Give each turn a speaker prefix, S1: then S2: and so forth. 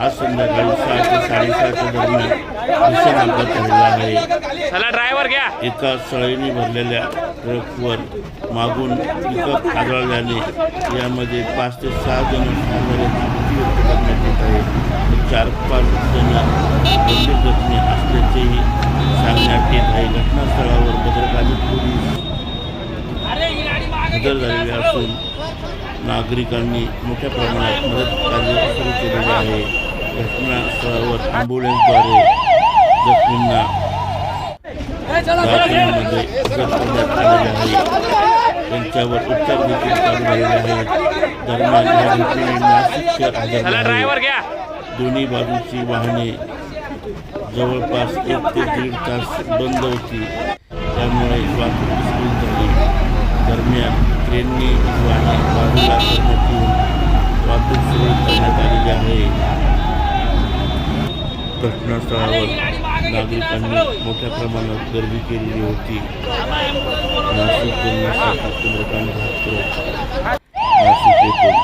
S1: आज संध्याकाळी सहा ते साडेसहाच्या दरम्यान भीषण अपघात झालेला आहे.
S2: चला ड्रायव्हर घ्या.
S1: एका सळीने भरलेल्या ट्रकवर मागून पिकअप आदळल्याने यामध्ये पाच ते सहा जण मृत्यू करण्यात येत आहे. तर चार पाच जण गंभीर जखमी असल्याचेही सांगण्यात येत आहे. घटनास्थळावर हजर झालेले असून नागरिकांनी मोठ्या प्रमाणात मदत कार्य सुरू केलेले आहे. घटनास्थळावर ॲम्ब्युलन्सद्वारे जखमींना दवाखान्यामध्ये करण्यात आलेले आहे. त्यांच्यावर उपचार देखील चालू झालेले आहेत. दरम्यान या घटनेने नाशिक शहर आहे दोन्ही बाजूची वाहने जवळपास एक ते दीड तास बंद होती. त्यामुळे वाहतूक विस्कळीत झाली. दरम्यान ट्रेनने वाहने बाजूला करण्यात वाहतूक सुरू करण्यात आलेली आहे घटनास्थळावर नागरिकांनी मोठ्या प्रमाणात गर्दी केलेली होती नाशिक जिल्हा चंद्रकांत भास्कर नाशिक येथून